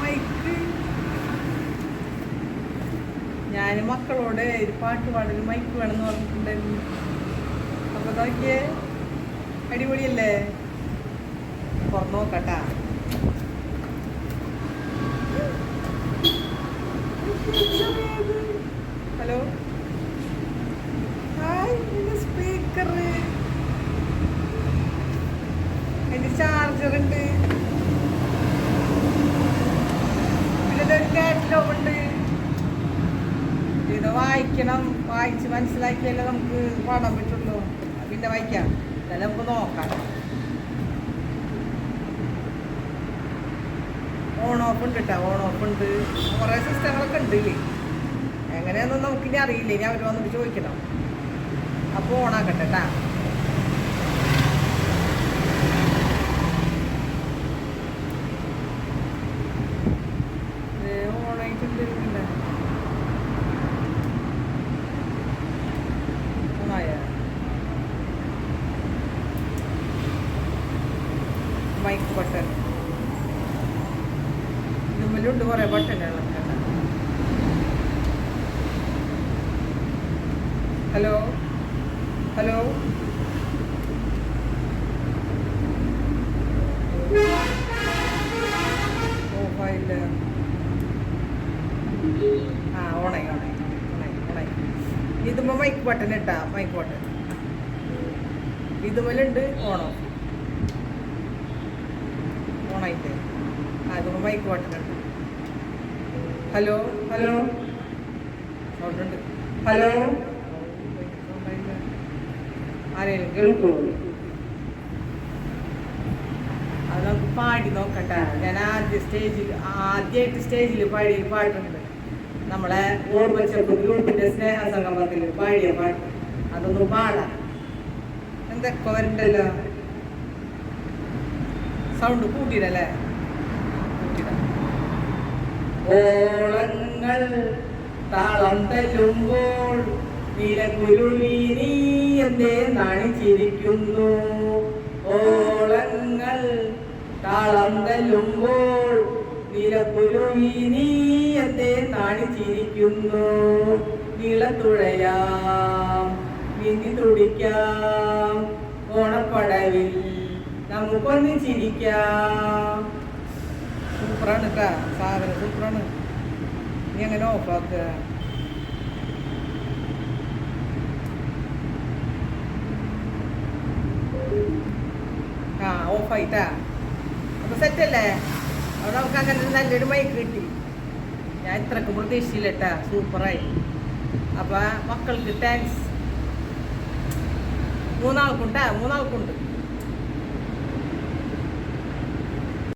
Mic. ഞാൻ മക്കളോട് ഒരു പാട്ട് പാടും മൈക്ക് വേണമെന്ന് പറഞ്ഞിട്ടുണ്ടായിരുന്നു. അപ്പൊ നോക്കിയേ അടിപൊളിയല്ലേ? പുറത്ത് നോക്കട്ടാ. ചാർജർ ഉണ്ട് പിന്നെ ഒരു കാറ്റലോഗ് ഉണ്ട്. ഇത് വായിക്കണം. വായിച്ച് മനസ്സിലാക്കിയാലേ നമുക്ക് പാടാൻ പറ്റുള്ളൂ. പിന്നെ വായിക്കാം. എന്നാലും നമുക്ക് നോക്കാം. ഓൺ ഓഫ് ഉണ്ട് കേട്ടോ ഓൺ ഓഫ് ഉണ്ട്. കുറേ സിസ്റ്റങ്ങളൊക്കെ ഉണ്ട് ഇല്ലേ? എങ്ങനെയാണെന്ന് നമുക്കിനി അറിയില്ല. ഇനി അവർ വന്നിട്ട് ചോദിക്കണം. അപ്പോൾ ഓണാക്കട്ടെ കേട്ടാ ഓണായിട്ടുണ്ട് ഇല്ല ഓണായ മൈക്ക് ബട്ടൺ ഇതിലുണ്ട് കുറേ ബട്ടണുകളൊക്കെ ഹലോ? ഹലോ? ഓഫായില്ല ആ ഓണായി ഓണായി ഓണായി മൈക്ക് ബട്ടൺ ഇട്ടാ മൈക്ക് ബട്ടൺ ഇതുമല്ലുണ്ട് ഓണോ? ഓണായിട്ട് ആ ഇതുമ്പോൾ മൈക്ക് ബട്ടൺ ഉണ്ട് ഹലോ ഹലോ. ഹലോ. ആരെയും കേൾക്കുന്നു അത് നമുക്ക് പാടി നോക്കട്ടെ. ഞാൻ ആദ്യ സ്റ്റേജിൽ ആദ്യമായിട്ട് സ്റ്റേജിൽ പാടിയ പാട്ടുണ്ട് നമ്മളെ ഓർമ്മച്ചപ്പ് ഗ്രൂപ്പിന്റെ സ്നേഹ സംഗമത്തിൽ പാടിയ പാട്ട്. അതൊന്നും പാടാ. എന്തൊക്കെ വരണ്ടല്ലോ? സൗണ്ട് കൂട്ടിയിടല്ലേ കൂട്ടിയിടാം ഓളങ്ങൾ താളം തല്ലുമ്പോൾ നിലകുരുളി നീ നാണിച്ചിരിക്കുന്നു. ഓളങ്ങൾ താളം തല്ലുമ്പോൾ നിലകുരുളി നീ എന്തേ നാണിച്ചിരിക്കുന്നു. നിളത്തുഴയാം നീന്തി തുടിക്കാം ഓണപ്പടവിൽ നമുക്കൊന്ന് ചിരിക്കാം. സൂപ്പറാണ് കേട്ടോ സാധനം സൂപ്പറാണ്. നീ അങ്ങനെ ഓഫാക്കുക? ആ ഓഫായിട്ടാ. അപ്പൊ സെറ്റല്ലേ? അവിടെ നമുക്ക് അങ്ങനെ നല്ലൊരു മൈക്ക് കിട്ടി. ഞാൻ ഇത്രക്ക് പ്രതീക്ഷയില്ല കേട്ടാ സൂപ്പറായി. അപ്പൊ മക്കൾക്ക് താങ്ക്സ് മൂന്നാൾക്കുണ്ടാ? മൂന്നാൾക്കുണ്ട്.